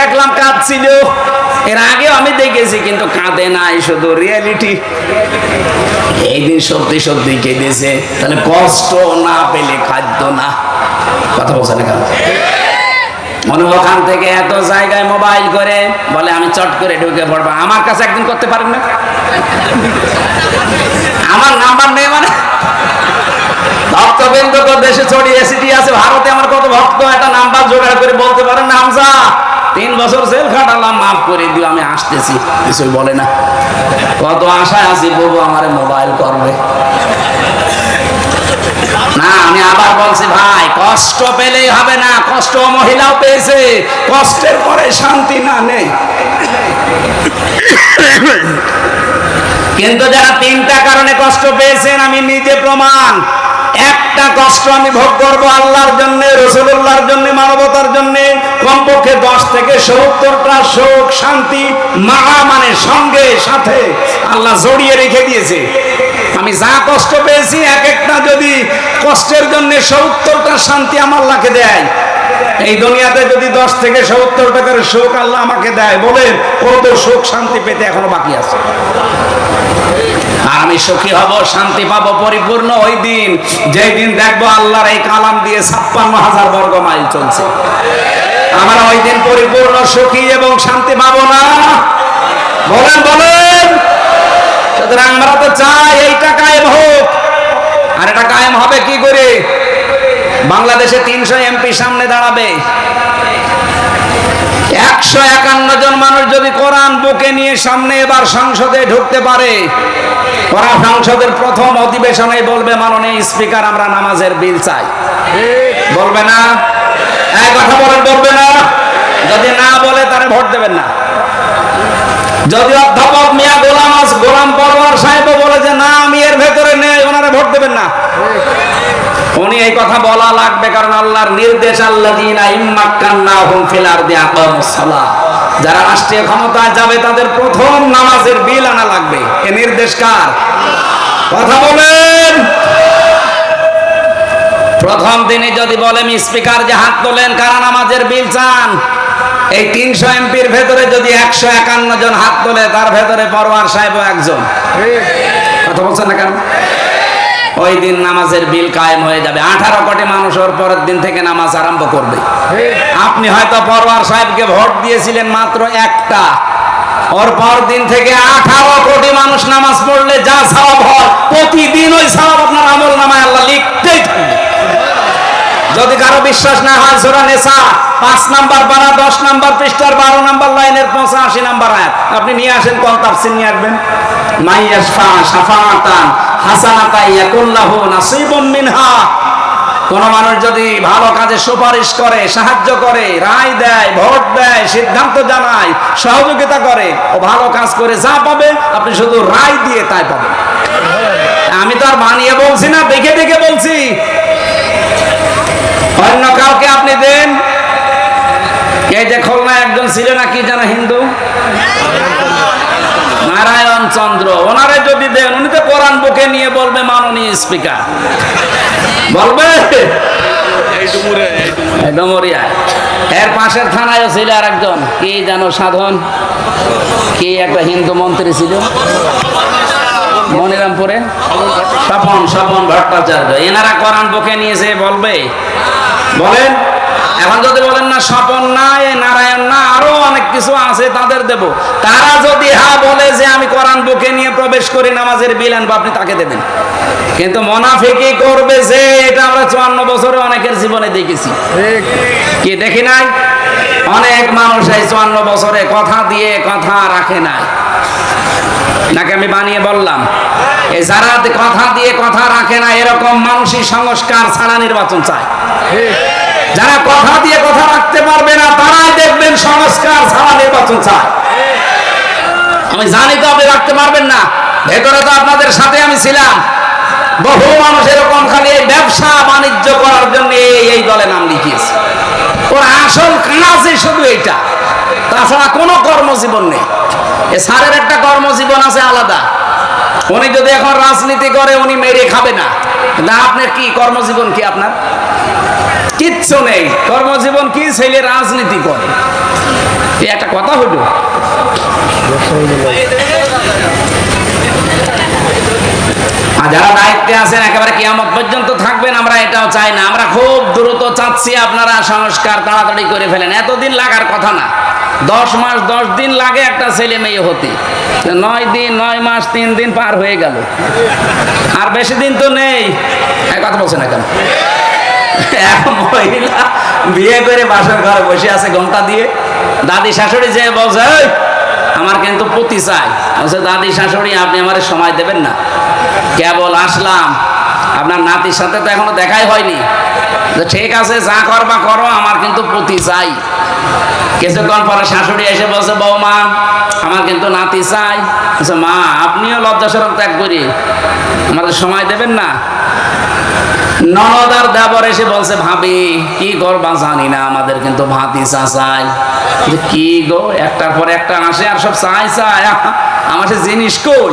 দেখলাম কাঁদছিল। এর আগেও আমি দেখেছি, কিন্তু কাঁদে নাই শুধু রিয়েলিটি এই দিন সত্যি সত্যি কেঁদেছে, তাহলে কষ্ট না পেলে খাদ্য না। কথা বলছে না কেন? মনে ওখান থেকে এত জায়গায় মোবাইল করে, বলে আমি চট করে ঢুকে পড়ব। আমার কাছে একদিন করতে পারেন না? আমার নাম্বার নেই মানে? ভক্তবৃন্দ দেশে ছড়িয়ে সিটি আছে, ভারতে আমার কত ভক্ত, একটা নাম্বার জোগাড় করে বলতে পারেন নামজা তিন বছর জেল খাটালাম, মাফ করে দিও, আমি আসতেছি। কিছুই বলে না। কত আশায় আছি, বউ আমার মোবাইল করবে। না, আমি আবার বলছি, ভাই, কষ্ট পেলেই হবে না। কষ্ট মহিলাও পেয়েছে, কষ্টের পরে শান্তি না নেই। কিন্তু যারা তিনটা কারণে কষ্ট পেয়েছেন, আমি নিজে প্রমাণ, একটা কষ্ট আমি ভোগ করব আল্লাহর জন্য রসুল্লাহর জন্য মানবতার জন্য কমপক্ষে দশ থেকে সত্তরটা শোক, শান্তি মা মানে সঙ্গে, সাথে। আল্লাহ জড়িয়ে রেখে দিয়েছে। আমি যা কষ্ট পেয়েছি, এক একটা যদি কষ্টের জন্য সত্তরটা শান্তি আমার আল্লাহকে দেয়। এই দুনিয়াতে যদি দশ থেকে সত্তর টাকার শোক আল্লাহ আমাকে দেয়, বলেন কত শোক, শান্তি পেতে এখনও বাকি আছে? আমি সুখী হব, শান্তি পাবো পরিপূর্ণ ওই দিন। যেই দিন দেখব আল্লাহর এই কালাম দিয়ে ছাপ্পান্ন হাজার বর্গ মাইল চলছে। আমরা ওই দিন পরিপূর্ণ সুখী এবং শান্তি পাবো না। বলেন বলেন। সুতরাং আমরা তো চাই এইটা কায়েম হোক। আর এটা কায়েম হবে কি করে? বাংলাদেশে তিনশো এমপি সামনে দাঁড়াবে। একশো একান্ন জন মানুষ যদি কোরআন বুকে নিয়ে সামনে এবার সংসদে ঢুকতে পারে, ওরা সংসদের প্রথম অধিবেশনে বলবে, মাননীয় স্পিকার, আমরা নামাজের বিল চাই। বলবে না। এক কথা বলেন বলবে না। যদি না বলে, তারে ভোট দেবেন না। যদি অধ্যাপক মিয়া গোলাম গোলাম পরওয়ার সাহেব বলে যে, না, আমি এর ভেতরে নেই, ওনারা ভোট দেবেন না। উনি এই কথা বলা লাগবে কারণ আল্লাহর নির্দেশ আল্লাহ যারা রাষ্ট্রীয় ক্ষমতায় যাবে, তাদের প্রথম নামাজের বিল আনা লাগবে। এ নির্দেশ কার? কথা বলেন। প্রথম দিনে যদি বলেন, স্পিকার যে হাত তোলেন, কারা নামাজের বিল চান? এই তিনশো এমপির ভেতরে যদি একশো একান্ন জন হাত তোলে, তার ভেতরে পরোয়ার সাহেব একজন। কথা বলছেন না কেন? ওই দিন নামাজের বিল কায়েম হয়ে যাবে। আঠারো কোটি মানুষ ওর পরের দিন থেকে নামাজ আরম্ভ করবে। আপনি হয়তো পরোয়ার সাহেবকে ভোট দিয়েছিলেন মাত্র একটা। ওর পর দিন থেকে আঠারো কোটি মানুষ নামাজ পড়লে যা সওয়াব হয় প্রতিদিন ওই সওয়াব আপনার আমল নামায় আল্লাহ লিখতেই থাকবে যদি কারও বিশ্বাস না হয় সোরা নেশা। পাঁচ নাম্বার পারা দশ নাম্বার পৃষ্ঠার বারো নাম্বার লাইনের পঁচাশি নাম্বার আয়াত। আপনি নিয়ে আসেন, কোন তাফসির নিয়ে আসবেন? মাইয়াশফা শাফাআতান হাসানাতা ইয়াকুল্লাহু নাসিবুম মিনহা। কোন মানুষ যদি ভালো কাজে সুপারিশ করে, সাহায্য করে, রায় দেয়, ভোট দেয়, সিদ্ধান্ত জানায়, সহযোগিতা করে, ও ভালো কাজ করে যা পাবে, আপনি শুধু রায় দিয়ে তাই পাবেন। আমি তো আর বানিয়ে বলছি না, দেখে দেখে বলছি। অন্য কাউকে আপনি দেন? এই যে খুলনা একজন ছিল না, কি জানা হিন্দু? নারায়ণ চন্দ্র। ওনারে যদি দেন, উনি তো কোরআন বুকে নিয়ে বলবে মাননীয় স্পিকার। বলবে? এর পাশের থানায় ছিল আর একজন কি জানো সাধন? কি একটা হিন্দু মন্ত্রী ছিল? মনিরামপুরে? স্বপন স্বপন ভট্টাচার্য। এনারা কোরআন বুকে নিয়েছে বলবে বলেন? এখন যদি বলেন না স্বপন না এ নারায়ণ না আরও অনেক কিছু আছে তাদের দেব। তারা যদি হা বলে যে আমি কোরআন বুকে নিয়ে প্রবেশ করি নামাজের বিল আনব আপনি তাকে দেবেন। কিন্তু মোনাফিকি করবে যে এটা আমরা চুয়ান্ন বছরে অনেকের জীবনে দেখেছি। কি দেখি নাই? অনেক মানুষ এই চুয়ান্ন বছরে কথা দিয়ে কথা রাখে নাই নাকি আমি বানিয়ে বললাম, এই যারা কথা দিয়ে কথা রাখে না, এরকম মানসিক সংস্কার ছাড়া নির্বাচন চায়। যারা কথা দিয়ে কথা রাখতে পারবে না, তারাই দেখবেন সংস্কার ছাড়া নির্বাচন চায়। আমি জানি তো আপনি রাখতে পারবেন না। ভেতরে তো আপনাদের সাথে আমি ছিলাম। বহু মানুষ এরকম খালি ব্যবসা বাণিজ্য করার জন্য এই দলে নাম লিখিয়েছে। ওর আসল কাজই শুধু এইটা। তাছাড়া কোনো কর্মজীবন নেই। এ স্যারের একটা কর্মজীবন আছে আলাদা। উনি যদি এখন রাজনীতি করে, উনি মেরে খাবে না। না আপনার কি কর্মজীবন কি আপনার? কিচ্ছু নেই। কর্মজীবন কি? ছেলে রাজনীতি করে। একটা কথা হইল যারা দায়িত্বে আছেন একেবারে কিয়ামত পর্যন্ত থাকবেন আমরা এটাও চাই না। আমরা খুব দ্রুত চাচ্ছি আপনারা সংস্কার তাড়াতাড়ি করে ফেলেন। এতদিন লাগার কথা না। দশ মাস দশ দিন লাগে একটা ছেলে মেয়ে হতে। নয় দিন নয় মাস তিন দিন পার হয়ে গেল। আর বেশি দিন তো নেই। কথা বলছে না কেন? মহিলা বিয়ে করে বাসর ঘরে বসে আছে ঘণ্টা দিয়ে। দাদি শাশুড়ি যে বলছে "এই, আমার কিন্তু পুতি চাই। বলছে দাদি শাশুড়ি আপনি আমার সময় দেবেন না। কেবল আসলাম। আপনার নাতির সাথে তো এখনও দেখাই হয়নি। তো ঠিক আছে যা করবা করো আমার কিন্তু পুতি চাই। কিছুক্ষণ পরে শাশুড়ি এসে বলছে বৌমা আমার কিন্তু নাতি চাই। বলছে, মা আপনিও লজ্জা সরম ত্যাগ করি। আমাদের সময় দেবেন না। ননদার দেবর এসে বলছে, ভাবি, কি করবা জানি না, আমাদের কিন্তু ভাতি চাচাই। কি গো, একটার পর একটা আসে আর সব চাই চাই আমার সে জিনিস কই?